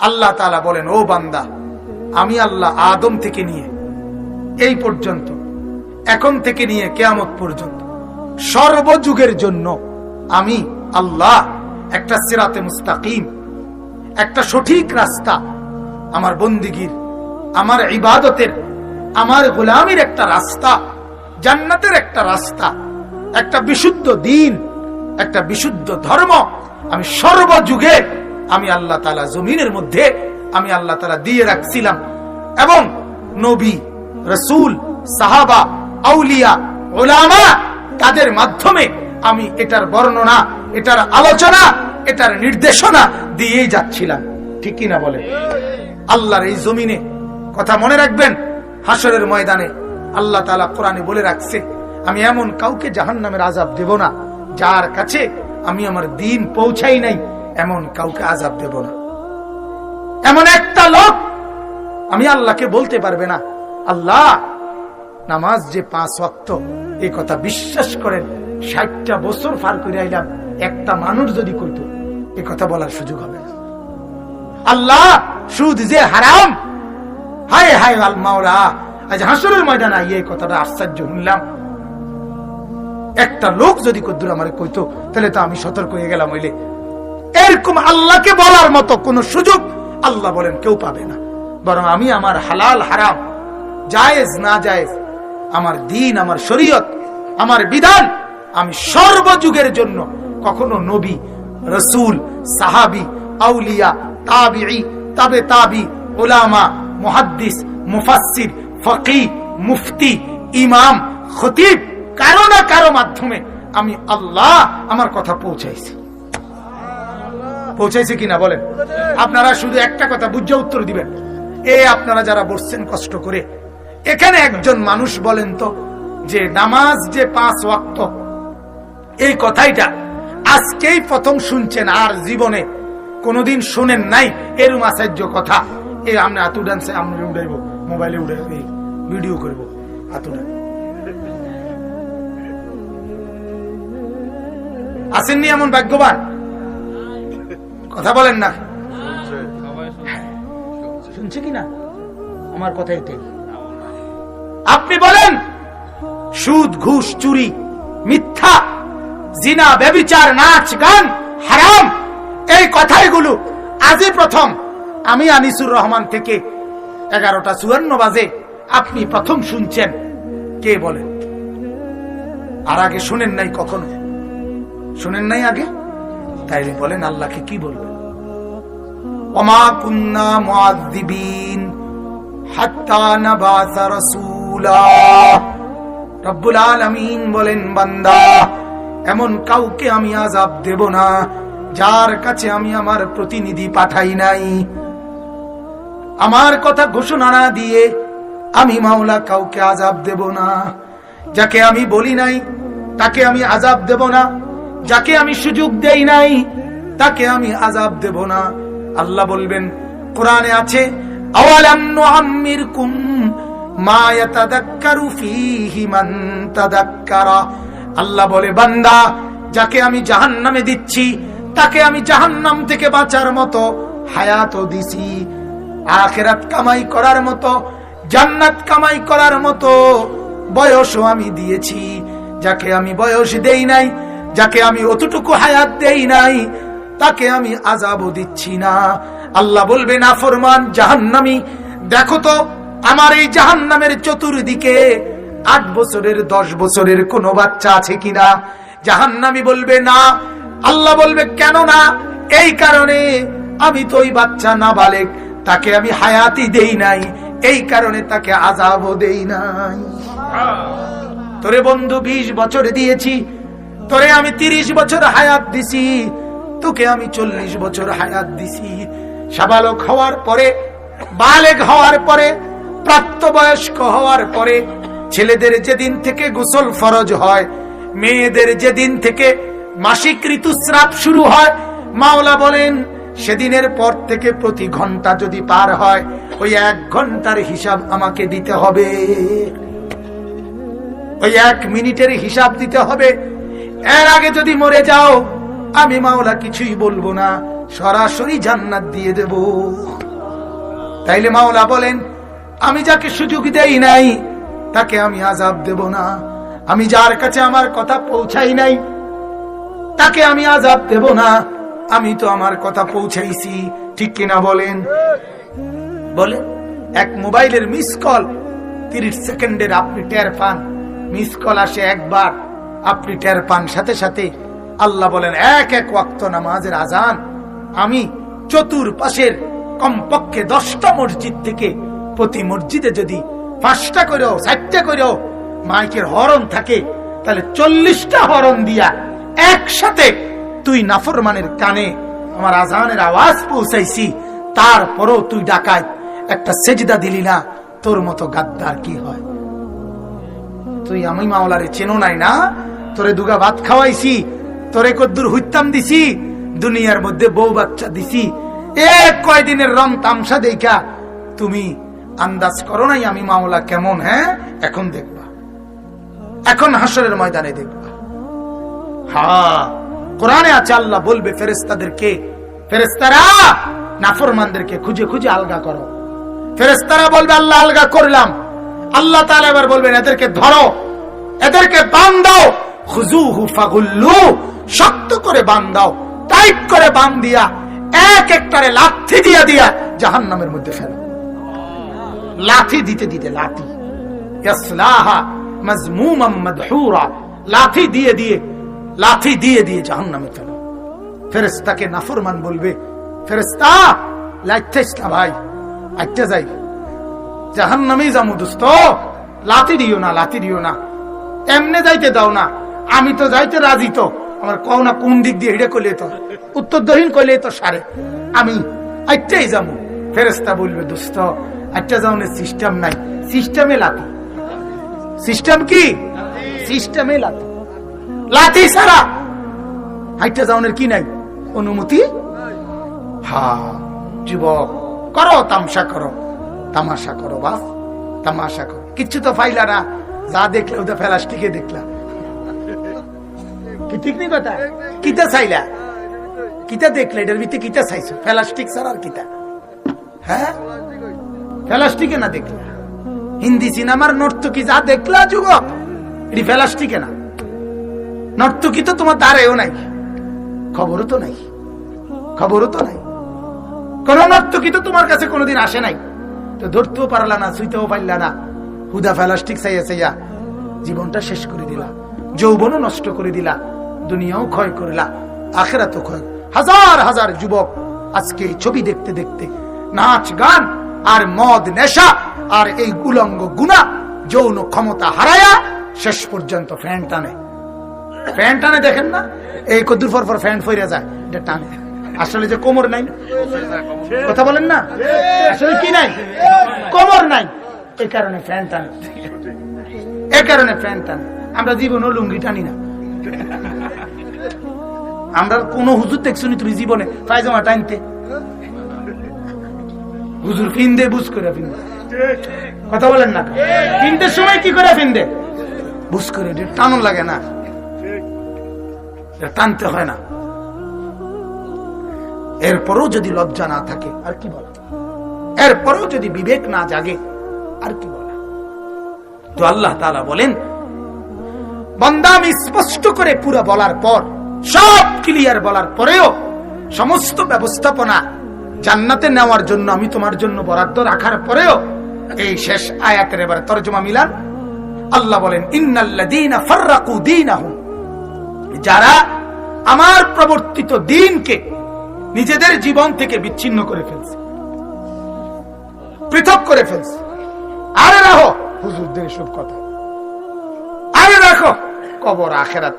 আল্লাহ তালা বলেন, ও বান্দা, আমি আল্লাহ আদম থেকে নিয়ে এই পর্যন্ত, এখন থেকে নিয়ে কেয়ামত পর্যন্ত, সর্বযুগের জন্য আমি আল্লাহ একটা সিরাতে মুস্তাকিম, একটা সঠিক রাস্তা, আমার বন্দিগির, আমার ইবাদতের, আমার গোলামির একটা রাস্তা, জান্নাতের একটা রাস্তা, একটা বিশুদ্ধ দিন, একটা বিশুদ্ধ ধর্ম, আমি সর্বযুগে আমি আল্লাহ তালা জমিনের মধ্যে আমি আল্লাহ তালা দিয়ে রাখছিলাম। এবং নবী, রসুল, সাহাবা, আউলিয়া ওলামা তাদের মাধ্যমে আমি এটার বর্ণনা, এটার আলোচনা, এটার নির্দেশনা দিয়েই যাচ্ছিলাম। ঠিক কিনা বলে? আল্লাহর এই জমিনে, কথা মনে রাখবেন হাসরের ময়দানে আল্লাহ তালা কোরআনে বলে রাখছে, আমি এমন কাউকে জাহান নামের আজাব দেব না, যার কাছে আমি আমার দিন পৌঁছাই নাই। এমন কাউকে আজাব দেব না। এমন একটা লোক আমি আল্লাহকে বলতে পারবে না। আল্লাহ, নামাজ যে পাঁচ ওয়াক্ত, এই কথা বিশ্বাস করেন, ষাটটা বছর পার করে আইলাম, একটা মানুষ যদি কইতো এ কথা বলার সুযোগ হবে আল্লাহ, সুদ যে হারাম, হায় হায় আল মাওলা, আজ হাসরের ময়দানে আইয়ে এই কথাটা আশ্চর্য শুনলাম একটা লোক যদি কদ্দুর আমার কইতো, তাহলে তো আমি সতর্ক হয়ে গেলাম হইলে। এরকম আল্লাহকে বলার মতো কোন সুযোগ আল্লাহ বলেন কেউ পাবে না। বরং আমি আমার হালাল হারাম, জায়েজ না জায়েজ, আমার দিন, আমার শরীয়ত, আমার বিধান, আমি সর্বযুগের জন্য কখনো নবী, রসুল, সাহাবি, আউলিয়া, তাবিঈ, তাবে তাবি ওলামা মুহাদ্দিস, মুফাসসির ফকি মুফতি, ইমাম, খতিব, কারও না কারও মাধ্যমে আমি আল্লাহ আমার কথা পৌঁছাইছি। পৌঁছাইছে কিনা বলেন। আপনারা শুধু একটা কথা বুঝে উত্তর দিবেন। এ আপনারা যারা বসছেন কষ্ট করে, এখানে একজন মানুষ বলেন তো যে নামাজ যে পাঁচ ওয়াক্ত, এই কথাইটা আজকেই প্রথম শুনছেন আর জীবনে কোনোদিন শুনেন নাই, এরম আচার্য কথা। এ আমরা হাতু ডান্সে আমরা উড়াইব, মোবাইলে এই ভিডিও করব, হাতু ডান। আসেননি এমন ভাগ্যবান? কথা বলেন না। শুনছে কি না আমার কথা এটাই আপনি বলেন সুদ ঘুষ চুরি মিথ্যা জিনা ব্যবিচার নাচ গান হারাম এই কথাইগুলো আজই প্রথম আমি আনিসুর রহমান থেকে এগারোটা চুয়ান্ন বাজে আপনি প্রথম শুনছেন। কে বলেন? আর আগে শুনেন নাই কখনো? শুনেন নাই আগে? তাইলে বলেন, আল্লাহকে কি বলবেন? ওমা কুন্না বলেন, বান্দা, এমন কাউকে আমি আজাব দেব না, যার কাছে আমি আমার প্রতিনিধি পাঠাই নাই। আমার কথা ঘোষণা না দিয়ে আমি মাওলা কাউকে আজাব দেব না, যাকে আমি বলি নাই, তাকে আমি আজাব দেব না। যাকে আমি সুযোগ দেই নাই, তাকে আমি আজাব দেব না। আল্লাহ বলবেন, কোরআনে আছে মা আল্লাহ বলে, বান্দা, যাকে আমি জাহান্নামে দিচ্ছি, তাকে আমি জাহান্নাম থেকে বাঁচার মতো হায়াতও দিছি। আখেরাত কামাই করার মতো, জান্নাত কামাই করার মতো বয়সও আমি দিয়েছি। যাকে আমি বয়স দেই নাই যাকে আমি অতটুকু হায়াত দেই নাই তাকে আমি আজাবও দিচ্ছি না। আল্লাহ বলবে না ফরমান জাহান্নামি। দেখো তো আমার এই জাহান্নামের চতুর্দিকে আট বছরের দশ বছরের কোন বাচ্চা আছে কিনা? জাহান্নামি বলবে না। আল্লাহ বলবে কেন না? এই কারণে আমি তো ওই বাচ্চা না বালেক তাকে আমি হায়াতি দেই নাই। এই কারণে তাকে আজাবও দেই নাই। তোরে বন্ধু বিশ বছর দিয়েছি তোরে আমি তিরিশ বছর হায়াত দিছি, তোকে আমি চল্লিশ বছর হায়াত দিছি। সাবালক হওয়ার পরে বালেক হওয়ার পরে, প্রাপ্তবয়স্ক হওয়ার পরে, ছেলেদের যেদিন থেকে গোসল ফরজ হয়, মেয়েদের যেদিন থেকে মাসিক ঋতুস্রাব শুরু হয়, মাওলা বলেন, সেদিনের পর থেকে প্রতি ঘণ্টা যদি পার হয়, ওই এক ঘণ্টার হিসাব আমাকে দিতে হবে। ওই এক মিনিটের হিসাব দিতে হবে এর আগে যদি মরে যাও, আমি মাওলা কিছুই বলব না, সরাসরি জান্নাত দিয়ে দেব। তাইলে মাওলা বলেন, আমি যাকে সুযোগ দেই নাই, তাকে আমি আজাব দেব না। আমি যার কাছে আমার কথা পৌঁছাই নাই, তাকে আমি আজাব দেব না। আমি তো আমার কথা পৌঁছাইছি, ঠিক কিনা বলেন? বলে এক মোবাইলের মিস কল, তিরিশ সেকেন্ডের আপনি টের পান, মিস কল আসে একবার। আপনি টের পান, সাথে সাথে আল্লাহ বলেন, এক এক ওয়াক্ত নামাজের আজান আমি চতুর পাশের কমপক্ষে দশটা মসজিদ থেকে প্রতি মসজিদে যদি পাঁচটা করেও ষাটটা করেও মাইকের হরন থাকে, তাহলে চল্লিশটা হরন দিয়া একসাথে তুই নাফরমানের কানে আমার আজানের আওয়াজ পৌঁছাইছি, তারপরও তুই ডাকায় একটা সেজদা দিলি না, তোর মতো গাদ্দার কি হয়? তুই আমি মাওলারে চেনো নাই না? তোরে দুগা ভাত খাওয়াইছি, তোরে কদ্দুর হুইতাম দিছি, দুনিয়ার মধ্যে বউ বাচ্চা দিছি। এক কয়দিনের রং তামসা দেখা তুমি আন্দাজ করো নাই আমি মাওলা কেমন হ্যাঁ? এখন দেখবা। এখন হাসরের ময়দানে দেখবা। হ্যাঁ কোরআনে আছে, আল্লাহ বলবে ফেরেস্তাদেরকে ফেরেস্তারা নাফরমানদেরকে খুঁজে খুঁজে আলগা করো। ফেরেস্তারা বলবে, আল্লাহ আলগা করলাম। আল্লাহ তাআলা এবার বলবেন, এদেরকে ধরো, এদেরকে বান দাও। খুজুহু ফাগুল্লু, শক্ত করে বান দাও, টাইট করে বান দিয়া, এক একটারে লাথি দিয়া দিয়া জাহান্নামের মধ্যে ফেলো। লাথি দিতে দিতে লাথি। লাথি দিয়ে দিয়ে, লাথি দিয়ে দিয়ে জাহান্নামে ফেলো। ফেরেশতাকে নাফরমান বলবে, ফেরেশতা লাইতেছ না ভাই আইতে যাই। জাহান্নামেই যামু দোস্ত, লাথি দিও না, লাথি দিও না। এমনে যাইতে দাও না আমি তো যাইতে রাজি তো। আমার কও না কোন দিক দিয়ে হিড়ে কইলে তো? উত্তর দক্ষিণ কইলে তো সারে। আমি আইটাই যাব। ফেরেস্তা বলবে, দোস্ত, আইটা যাওনের সিস্টেম নাই। সিস্টেমে লাথি। সিস্টেম কি? সিস্টেমে লাথি। লাথি সারা হাইটা যাওনের কি নাই? অনুমতি? হা যুবক, করো তামসা করো। তামাশা করো, বাস। তামাশা করো। কিচ্ছু তো ফাইলা না। যা দেখলে ওদের ফেলাস্টিকে দেখলা। কি ঠিক নেই কথা? কিতা চাইলা? কিতা দেখলে? এটার ভিতরে কিতা চাইছো? ফেলাস্টিক ছাড়া আর কিতা? হ্যাঁ? ফেলাস্টিকে না দেখলা? হিন্দি সিনেমার নর্তকি যা দেখলা যুবক, এটি ফেলাস্টিকে না। নর্তকি তো তোমার নাই। খবরও তো নাই। খবরও তো নাই। কোন নর্তকি তো তোমার কাছে কোনোদিন আসে নাই। তো ধরতেও পারলা না শুইতেও পারলা না। হুদা ফেলাস্টিক চাইয়া চাইয়া জীবনটা শেষ করে দিলা। যৌবনও নষ্ট করে দিলা। দুনিয়াও ক্ষয় করিলা আখেরা তো ক্ষয়। হাজার হাজার যুবক আজকে ছবি দেখতে দেখতে নাচ, গান আর মদ, নেশা আর এই উলঙ্গ গুণা, যৌন ক্ষমতা হারায়া শেষ পর্যন্ত ফ্যান টানে। ফ্যান টানে দেখেন না? এই কদ্দুর পর পর ফ্যান ফইরা যায়, এটা টানে। আসলে যে কোমর নাই কথা বলেন না? আসলে কি নাই? কোমর নাই। এই কারণে ফ্যান টানে। এ কারণে ফ্যান টানে। আমরা জীবনও লুঙ্গি টানি না। আমরা কোন হুজুর দেখছনি তুমি জীবনে? পায়জামা টানতে। হুজুর ফিন্দে, বুঝ করে ফিন্দে। কথা বলেন না। ফিনদের সময় কি করে ফিন্দে? বুঝ করে এটা টানো লাগে না। টানতে হয় না। এরপরও যদি লজ্জা না থাকে, আর কি বলা? এরপরও যদি বিবেক না জাগে, আর কি বলা? তো আল্লাহ তাআলা বলেন, বন্দা আমি স্পষ্ট করে পুরো বলার পর সব ক্লিয়ার বলার পরেও সমস্ত ব্যবস্থাপনা জান্নাতে নেওয়ার জন্য আমি তোমার জন্য বরাদ্দ রাখার পরেও এই শেষ আয়াতের এবারে তর্জমা মিলান। আল্লাহ বলেন যারা আমার প্রবর্তিত দিনকে নিজেদের জীবন থেকে বিচ্ছিন্ন করে ফেলছে, পৃথক করে ফেলছে। আরে রাখো, হুজুরদের এসব কথা। আরে রাখো, কবর আখেরাত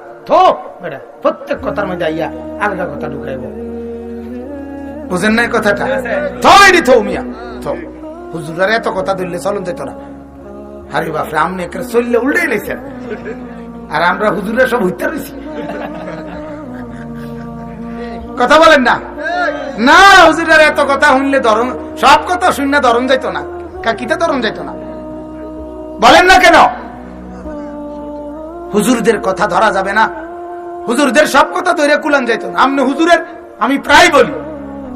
বেটা প্রত্যেক কথার মধ্যে আইয়া আলগা কথা ঢুকাইব। বুঝেন না এই কথাটা থো এটি থো মিয়া। থো হুজুরের এত কথা ধরলে চলুন যেত না। হারি বাপরে আমনে একে চললে উল্টে আর আমরা হুজুরে সব হইতে রয়েছি কথা বলেন না? না হুজুরের এত কথা শুনলে ধরন সব কথা শুনলে ধরন যাইতো না। কাকিতে ধরন যাইতো না। বলেন না কেন? হুজুরদের কথা ধরা যাবে না। হুজুরদের সব কথা ধরে কুলান যাইতো না। আপনি হুজুরের আমি প্রায় বলি।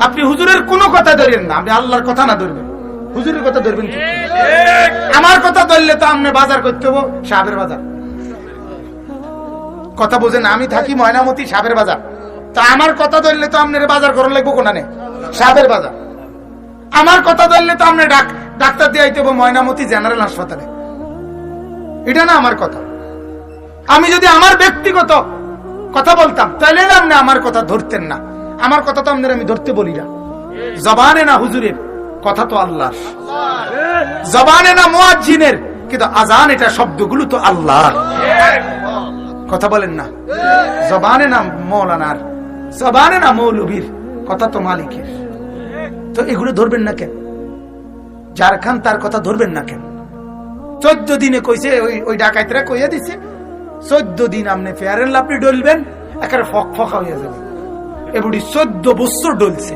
আপনি হুজুরের কোনো কথা ধরেন না। আপনি আল্লাহর কথা না ধরবেন। হুজুরের কথা ধরবেন আমার কথা ধরলে তো আপনি বাজার করতে হব সাবের বাজার। কথা বোঝেন, আমি থাকি ময়নামতি সাবের বাজার। তা আমার কথা ধরলে তো আপনার বাজার করা লাগবো কোনানে সাবের বাজার। আমার কথা ধরলে তো আপনি ডাক- ডাক্তার দিয়ে আইতে হব ময়নামতি জেনারেল হাসপাতালে। এটা না আমার কথা। আমি যদি আমার ব্যক্তিগত কথা বলতাম তাহলে আপনি আমার কথা ধরতেন না। আমার কথা তো আপনার আমি ধরতে বলি না। জবানে না হুজুরের কথা তো আল্লাহর। জবানে না মুয়াজ্জিনের, কিন্তু আজান এটা শব্দগুলো তো আল্লাহর। কথা বলেন না। জবানে না মৌলানার, জবানে না মৌলবীর কথা তো মালিকের। তো এগুলো ধরবেন না কেন? যার খান তার কথা ধরবেন না কেন? চোদ্দ দিনে কইছে, ওই ওই ডাকাইতরা কইয়া দিছে চোদ্দ দিন আপনি ফেয়ারেন লাপড়ি ডলবেন একেবারে ফক ফকা হয়ে যাবে। এবুড়ি চোদ্দ বছর ডলছে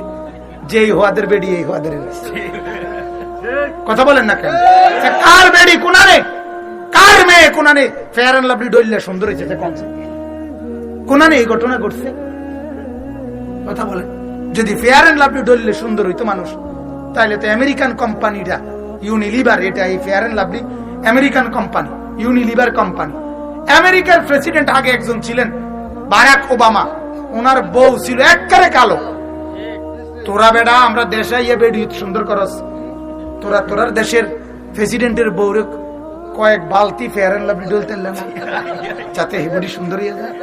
যে এই হওয়াদের বেড়ি, এই হওয়াদের কথা বলেন না কেন? কার বেড়ি, কোনারে? কার মেয়ে, কোনারে? ফেয়ার এন্ড লাভলি ডললে সুন্দর হয়েছে কোন কোনানে এই ঘটনা ঘটছে? কথা বলেন। যদি ফেয়ার এন্ড লাভলি ডললে সুন্দর হইতো মানুষ তাহলে তো আমেরিকান কোম্পানিটা, ইউনিলিভার, এটা এই fair and lovely American company, Unilever company. আমেরিকার প্রেসিডেন্ট আগে একজন ছিলেন, বারাক ওবামা। ওনার বউ ছিল একবারে কালো। তোরা বেড়া, আমরা দেশে ইয়ে বেড়ি, সুন্দর করস। তোরা তোরার দেশের প্রেসিডেন্টের বউরে কয়েক বালতি ফেয়ার এন্ড লাভলি ডলতে যাতে হেবড়ি সুন্দর হয়ে যায়।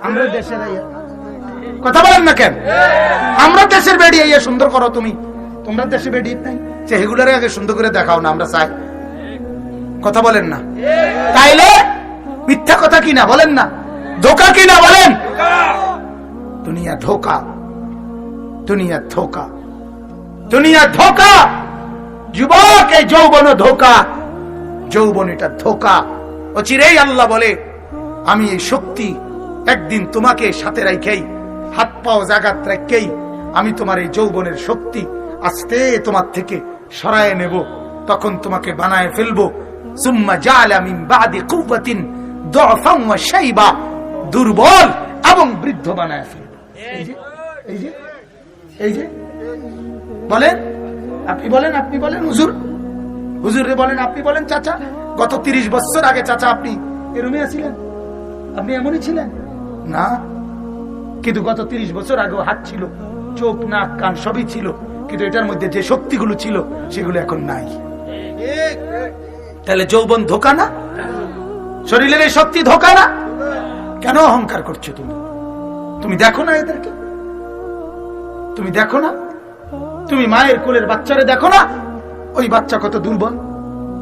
আমরা আইয়া। কথা বলেন না কেন? আমরা দেশের বেড়ি আইয়া সুন্দর করো তুমি। তোমরা দেশে বেড়ি নাই। যে আগে সুন্দর করে দেখাও না, আমরা চাই। কথা বলেন না। তাইলে মিথ্যা কথা কি না বলেন না? ধোকা কি না বলেন? দুনিয়া ধোকা। দুনিয়া ধোকা। দুনিয়া ধোকা। যুবক, এই যৌবন ধোকা। যৌবন এটা ধোকা। অচিরেই আল্লাহ বলে, আমি এই শক্তি একদিন তোমাকে সাথে রাইখেই, হাত পাও জাগাত রাখেই আমি তোমার এই যৌবনের শক্তি আস্তে তোমার থেকে সরায় নেব। তখন তোমাকে বানায় ফেলব। সুম্মা জালা মিন বাদি শাইবা দুর্বল এবং বৃদ্ধ বানায় বলেন, আপনি বলেন আপনি বলেন, হুজুর। হুজুর বলেন, আপনি বলেন, চাচা, গত তিরিশ বছর আগে চাচা আপনি এরমে আছিলেন? আপনি এমনই ছিলেন? না। কিন্তু গত তিরিশ বছর আগেও হাত ছিল, চোখ, নাক, কান সবই ছিল, কিন্তু এটার মধ্যে যে শক্তিগুলো ছিল, সেগুলো এখন নাই। তাহলে যৌবন ধোকা না? শরীরের এই শক্তি ধোকা না? কেন অহংকার করছ তুমি? তুমি দেখো না এদেরকে? তুমি দেখো না? তুমি মায়ের কোলের বাচ্চারে দেখো না? ওই বাচ্চা কত দুর্বল?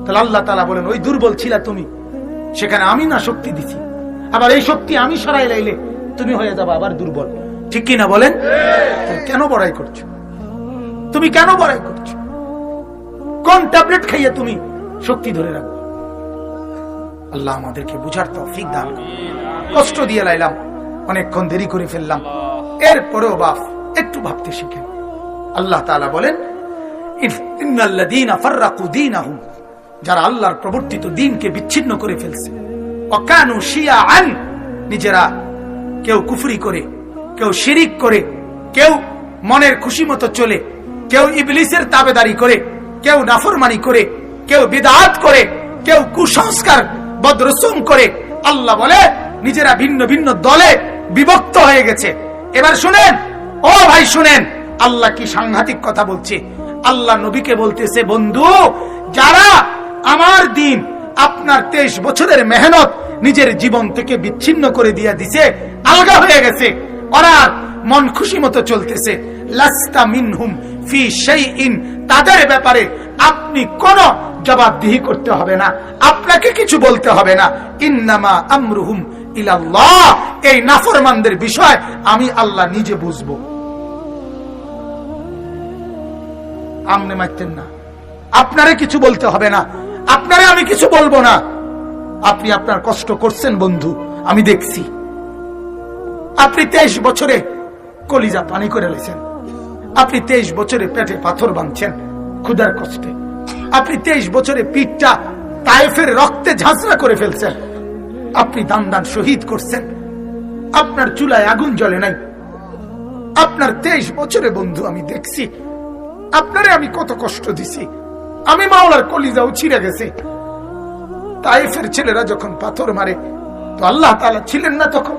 তাহলে আল্লাহ তালা বলেন, ওই দুর্বল ছিলা তুমি। সেখানে আমি না শক্তি দিছি। আবার এই শক্তি আমি সরাই লাইলে তুমি হয়ে যাবে আবার দুর্বল। ঠিক কি না বলেন কেন বড়াই করছ? তুমি কেন বড়াই করছ? কোন ট্যাবলেট খাইয়ে তুমি শক্তি ধরে রাখবে? আল্লাহ আমাদেরকে বুঝার তৌফিক দান কষ্ট দিয়ে লাইলাম, অনেকক্ষণ দেরি করে ফেললাম। এরপরেও বাপ, একটু ভাবতে শিখেন। আল্লাহ তাআলা বলেন যারা আল্লাহর প্রবর্তিত দিনকে বিচ্ছিন্ন করে ফেলছে। অকানু শিয়াআন, নিজেরা কেউ কুফরি করে, কেউ শিরিক করে, কেউ মনের খুশি মতো চলে, কেউ ইবলিসের তাবেদারি করে, কেউ নাফরমানি করে, কেউ বিদাত করে, কেউ কুসংস্কার বদরসুম করে আল্লাহ বলে, নিজেরা ভিন্ন ভিন্ন দলে বিভক্ত হয়ে গেছে। এবার শুনেন, ও ভাই শুনেন, আল্লাহ কি সাংঘাতিক কথা বলছে। আল্লাহ নবীকে বলতেছে, বন্ধু, যারা আমার দিন, আপনার তেইশ বছরের মেহনত নিজের জীবন থেকে বিচ্ছিন্ন করে দিয়ে দিছে, আলগা হয়ে গেছে। ওরা মন খুশি মতো চলতেছে। লাস্তা মিনহুম ফি শাইইন, তাদের ব্যাপারে আপনি কোন জবাবদিহি করতে হবে না। আপনাকে কিছু বলতে হবে না। ইন্নামা আমরুহুম ইলাল্লাহ। এই নাফরমানদের বিষয় আমি আল্লাহ নিজে বুঝব। আমনে মারতেন না। আপনারে কিছু বলতে হবে না। আপনারে আমি কিছু বলব না। আপনি আপনার কষ্ট করছেন, বন্ধু। আমি দেখছি। আপনি তেইশ বছরে কলিজা পানি করে লেছেন। আপনি তেইশ বছরে পেটে পাথর বাঁধছেন। ক্ষুধার কষ্টে। আপনি তেইশ বছরে পিঠটা তাইফের রক্তে ঝাঁঝরা করে ফেলছেন। আপনি দান দান শহীদ করছেন। আপনার চুলায় আগুন জ্বলে নাই। আপনার তেইশ বছরে বন্ধু আমি দেখছি। আপনারে আমি কত কষ্ট দিছি। আমি মাওলার কলিজাও ছিঁড়ে গেছে। তাইফের ছেলেরা যখন পাথর মারে তো আল্লাহ তালা ছিলেন না তখন?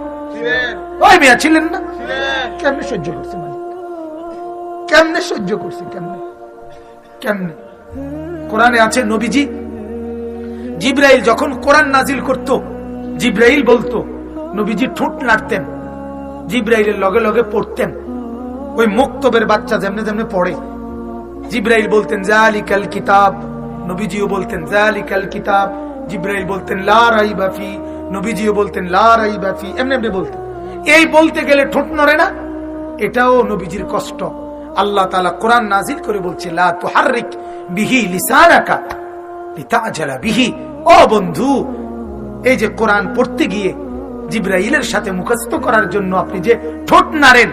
ওই মিয়া ছিলেন না? কেমনে সহ্য করছে মালিক? কেমনে সহ্য করছে কেমনে? কেমনে? কোরআনে আছে নবীজি? জিব্রাইল যখন কোরআন নাজিল করত, জিব্রাইল বলতো, নবীজি ঠোঁট নাড়তেন, জিব্রাইলের লগে লগে পড়তেন। ওই মুক্তবের বাচ্চা যেমনে যেমনে পড়ে। জিব্রাইল বলতেন, জালিকাল কিতাব। নবীজিও বলতেন, জালিকাল কিতাব। জিব্রাইল বলতেন, লা রাইবা ফি। নবীজিও বলতেন, লা রাইবা ফি। এমনি এমনি বলতেন। এই বলতে গেলে ঠোঁট নড়ে না? এটাও নবীজির কষ্ট। আল্লাহ তাআলা কোরআন নাজিল করে বলছে, লা বিহি ও বন্ধু, এই যে কোরআন পড়তে গিয়ে জিব্রাইলের সাথে মুখস্থ করার জন্য আপনি যে ঠোঁট নাড়েন,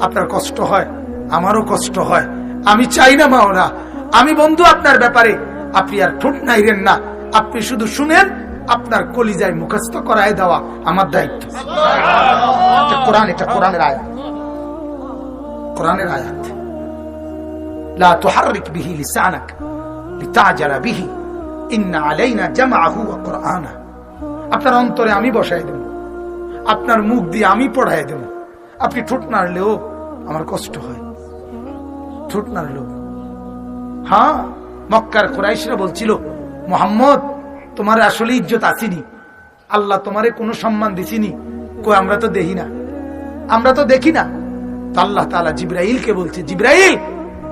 আপনার কষ্ট হয়, আমারও কষ্ট হয়, আমি চাই না মাওলা, আমি বন্ধু আপনার ব্যাপারে, আপনি আর ঠোঁট নাইরেন না, আপনি শুধু শুনেন, আপনার কলিজায় মুখস্থ করায় দেওয়া আমার দায়িত্ব। এটা কোরআন, এটা কোরআনের আয়াত। কোরআনের আয়াত। আপনার অন্তরে আমি বসাই দেব। আপনার মুখ দিয়ে আমি পড়াই দেব। আপনি ঠোঁট নাড়লেও আমার কষ্ট হয়। ঠোঁট নাড়লেও। হ্যাঁ মক্কার কোরাইশরা বলছিল, মোহাম্মদ, তোমার আসলে ইজ্জত আসেনি। আল্লাহ তোমারে কোনো সম্মান দিছিনি। কই, আমরা তো দেখি না। আমরা তো দেখি না। আল্লাহ তাআলা জিব্রাইলকে বলছে, জিব্রাইল,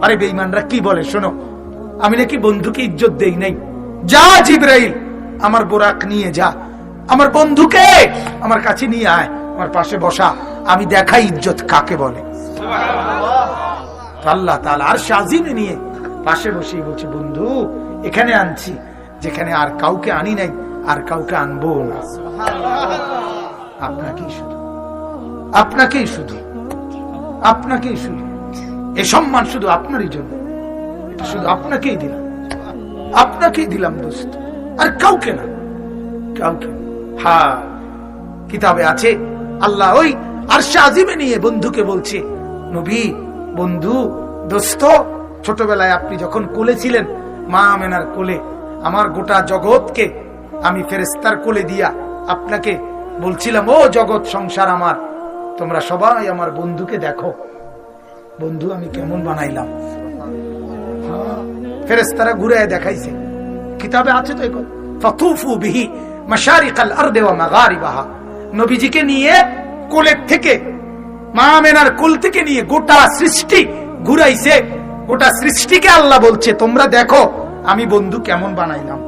আরে বেঈমানরা কি বলে শোনো, আমি নাকি বন্ধুকে ইজ্জত দেই নাই। যা জিব্রাইল, আমার বোরাক নিয়ে যা, আমার বন্ধুকে আমার কাছে নিয়ে আয়, আমার পাশে বসা, আমি দেখাই ইজ্জত কাকে বলে। আল্লাহ তাআলা আর সাজিনে নিয়ে পাশে বসে বলছে, বন্ধু, এখানে আনছি, যেখানে আর কাউকে আনি নাই, আর কাউকে আনব না। আপনাকেই শুধু আপনাকেই শুধু। আপনাকেই শুধু। এ সম্মান শুধু আপনারই জন্য। এটা শুধু আপনাকেই দিলাম। আপনাকেই দিলাম দোস্ত। আর কাউকে না। কাউকে। হ্যাঁ কিতাবে আছে, আল্লাহ ওই আর আজিমে নিয়ে বন্ধুকে বলছে, নবী, বন্ধু, দোস্ত, ছোটবেলায় আপনি যখন কোলে ছিলেন, মা আমেনার কোলে, আমার গোটা জগৎকে আমি ফেরেস্তার কোলে দিয়া আপনাকে বলছিলাম, ও জগৎ, সংসার আমার তোমরা সবাই আমার বন্ধুকে দেখো। বন্ধু, আমি কেমন বানাইলাম? ফেরেস্তারা ঘুরে দেখাইছে। কিতাবে আছে তো ফাতুফু বিহি মাশারিকাল আরদে ওয়া মাগারিবাহা। নবীজিকে নিয়ে কোলের থেকে মা মেনার কোল থেকে নিয়ে গোটা সৃষ্টি ঘুরাইছে। গোটা সৃষ্টিকে আল্লাহ বলছে, তোমরা দেখো, আমি বন্ধু কেমন বানাইলাম?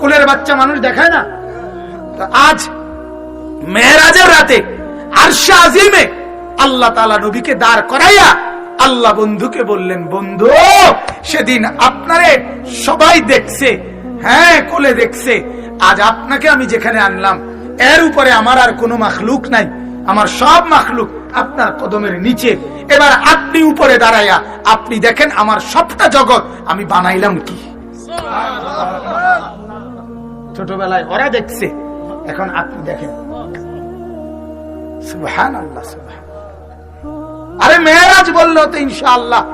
কোলের বাচ্চা মানুষ দেখায় না? আজ মেয়েরাজের রাতে আরশা আজিমে আল্লাহ তালা নবীকে দাঁড় করাইয়া আল্লাহ বন্ধুকে বললেন বন্ধু সেদিন আপনারে সবাই দেখছে হ্যাঁ কোলে দেখছে। আজ আপনাকে আমি যেখানে আনলাম এর উপরে আমার আর কোনো মাখলুক নাই। আমার সব মাখলুক আপনার কদমের নিচে। এবার আপনি উপরে দাঁড়াইয়া আপনি দেখেন আমার সবটা জগৎ আমি বানাইলাম কি? ছোটবেলায় ওরা দেখছে এখন আপনি দেখেন। সুবহান আল্লাহ সুবহান আরে মেয়েরাজ বলল তো ইনশাআল্লাহ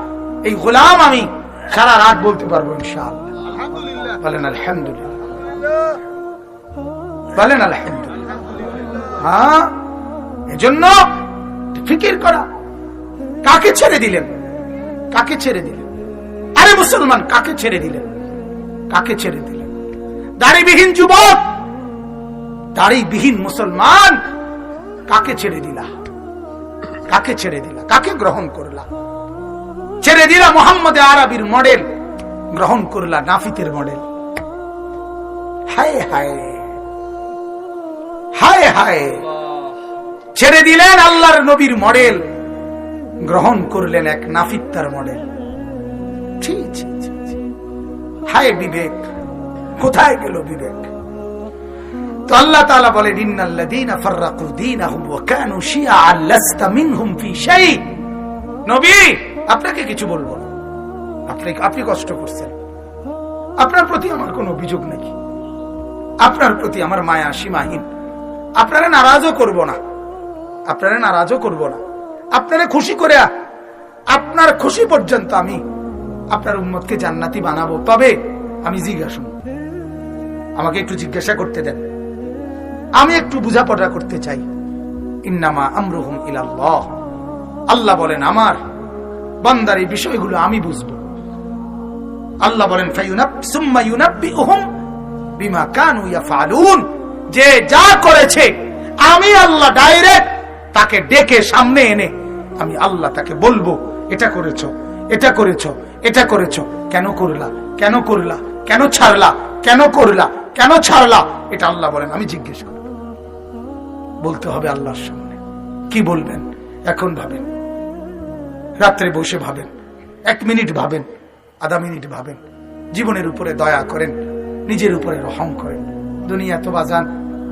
এই গোলাম আমি সারা রাত বলতে পারব ইনশাআল্লাহ। বলেন আলহামদুলিল্লাহ। বলেন আলহামদুলিল্লাহ। হ্যাঁ? এজন্য ফিকির করা। কাকে ছেড়ে দিলেন? কাকে ছেড়ে দিলেন? আরে মুসলমান কাকে ছেড়ে দিলেন? কাকে ছেড়ে দিলেন? দাড়িবিহীন যুবক দাড়িবিহীন মুসলমান কাকে ছেড়ে দিলা? কাকে ছেড়ে দিলা? কাকে গ্রহণ করলা? ছেড়ে দিলা মোহাম্মদ আরবির মডেল, গ্রহণ করলা নাফিতের মডেল। হায় হায় হায় হায়। ছেড়ে দিলেন আল্লাহর নবীর মডেল, গ্রহণ করলেন এক নাফিত্তার মডেল। হায় বিবেক, কোথায় গেল বিবেক? তো আল্লাহ তাআলা বলেন, ইন্নাল্লাযীনা ফাররাকু দীনাহুম ওয়া কানু শিয়াআন লাস্তা মিনহুম ফি শাই. নবী, আপনাকে কিছু বলব আপনি আপনি কষ্ট করছেন। আপনার প্রতি আমার কোনো অভিযোগ নেই। আপনার প্রতি আমার মায়া সীমাহীন। আপনারা নারাজও করব না। আপনারা নারাজও করব না। আপনারা খুশি করে আপনার খুশি পর্যন্ত আমি আপনার উম্মতকে জান্নাতি বানাবো। তবে আমি জিজ্ঞাসা আমাকে একটু জিজ্ঞাসা করতে দেন। আমি একটু বুঝাপড়া করতে চাই। ইন্নামা আমরুহুম ইলাল্লাহ। আল্লাহ বলেন, আমার বান্দার এই বিষয়গুলো আমি বুঝব। আল্লাহ বলেন সুম্মা ইউনাব্বিউহুম বিমা কানু ইয়াফআলুন। যে যা করেছে, আমি আল্লাহ ডাইরেক্ট তাকে ডেকে সামনে এনে আমি আল্লাহ তাকে বলব, এটা করেছ এটা করেছ এটা করেছ। কেন করলা কেন করলা, কেন ছাড়লা, কেন করলা, কেন ছাড়লা? এটা আল্লাহ বলেন, আমি জিজ্ঞেস করব বলতে হবে আল্লাহর সামনে। কি বলবেন? এখন ভাবেন। রাত্রে বসে ভাবেন। এক মিনিট ভাবেন, আধা মিনিট ভাবেন। জীবনের উপরে দয়া করেন, নিজের উপরে রহম করেন। দুনিয়া তো বাজান,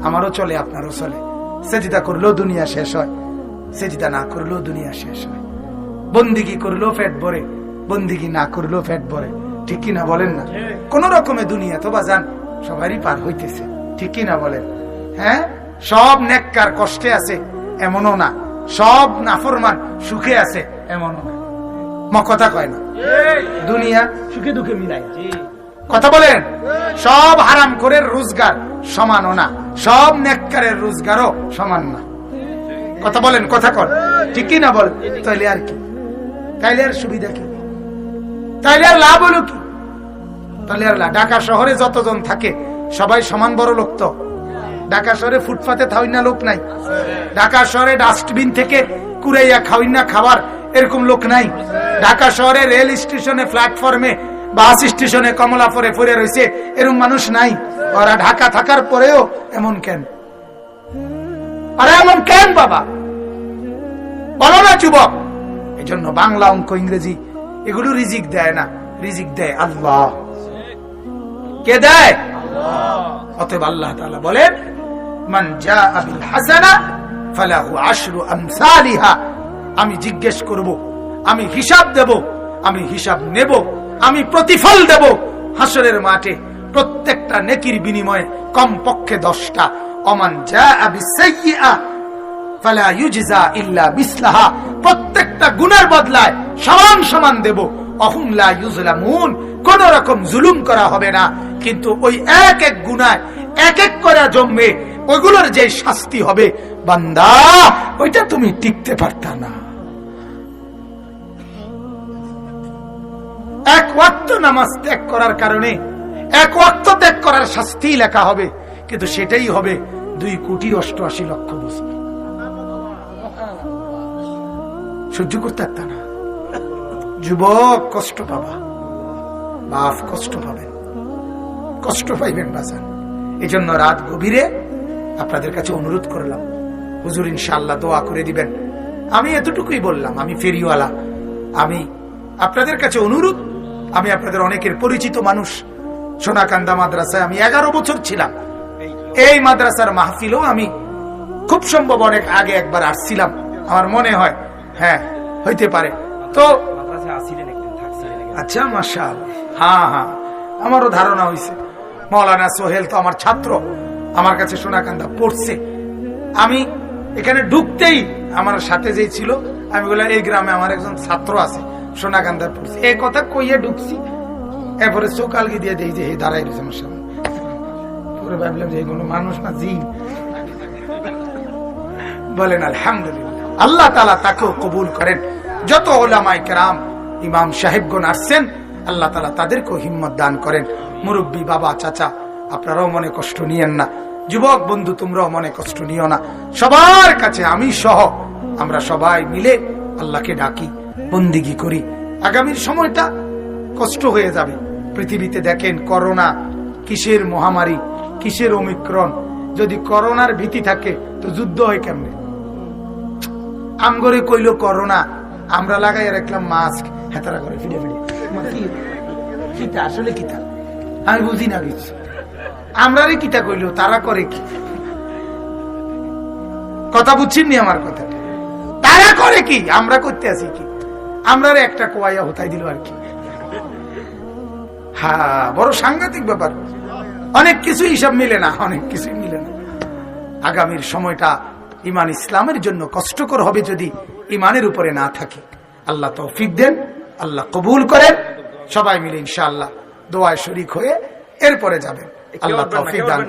আমারও চলে, আপনারও চলে। সেজিদা করলেও দুনিয়া শেষ হয়, সেজিদা না করলেও দুনিয়া শেষ হয়। বন্দিগি করলেও ফ্যাট ভরে, বন্দিগি না করলেও ফ্যাট ভরে। ঠিক কিনা বলেন না? কোন রকমে দুনিয়া তো বাজান, সবারই পার হইতেছে। ঠিক কিনা বলেন? হ্যাঁ? সব নেককার কষ্টে আছে, এমনও না। সব নাফরমান সুখে আছে, এমনও না। কথা কয় না। দুনিয়া সুখে দুঃখে মিলাই কথা বলেন? সব হারাম করে রোজগার সমানও না। সব নেককারের রোজগারও সমান না। কথা বলেন, কথা কর ঠিক কি না বল তাইলে আর কি? তাইলে আর সুবিধা কি? তাইলে আর লাভ হলো কি? তাহলে আর ঢাকা শহরে যতজন থাকে, সবাই সমান বড় লোক তো। ঢাকা শহরে ফুটপাতে থাউইনা লোক নাই। ঢাকা শহরে ডাস্টবিন থেকে কুড়াইয়া খাওয়াইনা খাবার এরকম লোক নাই। ঢাকা শহরে রেল স্টেশনে, প্ল্যাটফর্মে, বাস স্টেশনে কমলা পরে পরে রয়েছে এরকম মানুষ নাই। ওরা ঢাকা থাকার পরেও এমন কেন? আরে এমন কেন বাবা? বলো না যুবক। এই জন্য বাংলা অঙ্ক ইংরেজি এগুলো রিজিক দেয় না। রিজিক দেয় আল্লাহ। কে দেয়? অতএব আল্লাহ বলেন মান জাআ বিল হাসানা ফালাহু আশরু আমসালিহা। আমি জিজ্ঞেস করব, আমি হিসাব দেব, আমি হিসাব নেব, আমি প্রতিফল দেব। হাসরের মাঠে প্রত্যেকটা নেকির বিনিময়ে কমপক্ষে দশটা। অমান জাআ বিসাইয়্যিআ ফালা ইউজজা ইল্লা মিসলাহা। প্রত্যেকটা গুনার বদলায় সমান সমান দেব। অহুম লা ইউজলামুন। কোন রকম জুলুম করা হবে না। কিন্তু ওই এক এক গুনায় এক এক করে জমবে ওইগুলোর যে শাস্তি হবে, বান্দা, ওইটা তুমি টিকতে পারতা না। এক ওয়াক্ত নামাজ ত্যাগ করার কারণে, এক ওয়াক্ত ত্যাগ করার শাস্তি লেখা হবে, কিন্তু সেটাই হবে দুই কোটি অষ্টআশি লক্ষ সহ্য করতে পারত না। যুবক, কষ্ট পাবা। বাপ, কষ্ট পাবেন। কষ্ট পাইবেন বাজান এই জন্য রাত গভীরে আপনাদের কাছে অনুরোধ করলাম। হুজুর ইনশাল্লাহ দোয়া করে দিবেন। আমি এতটুকুই বললাম আমি ফেরিওয়ালা। আমি আপনাদের কাছে অনুরোধ আমি আপনাদের অনেকের পরিচিত মানুষ। সোনাকান্দা মাদ্রাসায় আমি এগারো বছর ছিলাম। এই মাদ্রাসার মাহফিলও আমি খুব সম্ভব অনেক আগে একবার আসছিলাম। আমার মনে হয় হ্যাঁ হইতে পারে। তো আচ্ছা মার্শাল হ্যাঁ হ্যাঁ আমারও ধারণা হয়েছে মৌলানা সোহেল তো আমার ছাত্র। আমার কাছে সোনাকান্দা পড়ছে। আমি এখানে ঢুকতেই আমার সাথে যে ছিল, আমি বললাম, এই গ্রামে আমার একজন ছাত্র আছে, সোনাকান্দা পড়ছে। এই কথা কইয়ে ঢুকছি। এরপরে চোকালগি দিয়ে দেই যে হে দাঁড়াই রয়েছে আমার সামনে। পরে ভাবলাম যে কোনো মানুষ না জিন বলেন, আলহামদুলিল্লাহ। আল্লাহ তালা তাকেও কবুল করেন। যত ওলামাই কেরাম, ইমাম সাহেবগণ আসছেন, আল্লাহ তালা তাদেরকেও হিম্মত দান করেন। মুরব্বী বাবা, চাচা আপনারাও মনে কষ্ট নিয়েন না। যুবক বন্ধু তোমরাও মনে কষ্ট নিও না। সবার কাছে আমি সহ আমরা সবাই মিলে আল্লাহকে ডাকি বন্দিগি করি। আগামীর সময়টা কষ্ট হয়ে যাবে। পৃথিবীতে দেখেন করোনা কিসের মহামারী কিসের অমিক্রণ যদি করোনার ভীতি থাকে তো যুদ্ধ হয় কেমনে? আমগরে কইল করোনা আমরা লাগাই রাখলাম মাস্ক। হেতারা করে ফিরে ফিরে। আসলে কিতা আমি বুঝি না কিছু। আমরা রে কিতা কইল, তারা করে কি? কথা বুঝছেন নি আমার কথা? তারা করে কি? আমরা করতে আছি কি? আমরা রে একটা কোয়াইয়া হতাই দিল আর কি। হ্যাঁ বড় সাংঘাতিক ব্যাপার। অনেক কিছু হিসাব মিলে না, অনেক কিছুই মিলে না। আগামীর সময়টা ইমান ইসলামের জন্য কষ্টকর হবে যদি ইমানের উপরে না থাকে। আল্লাহ তৌফিক দেন, আল্লাহ কবুল করেন। সবাই মিলে ইনশাআল্লাহ দোয়ায় শরিক হয়ে এরপরে যাবেন। আল্লাহ তৌফিক দান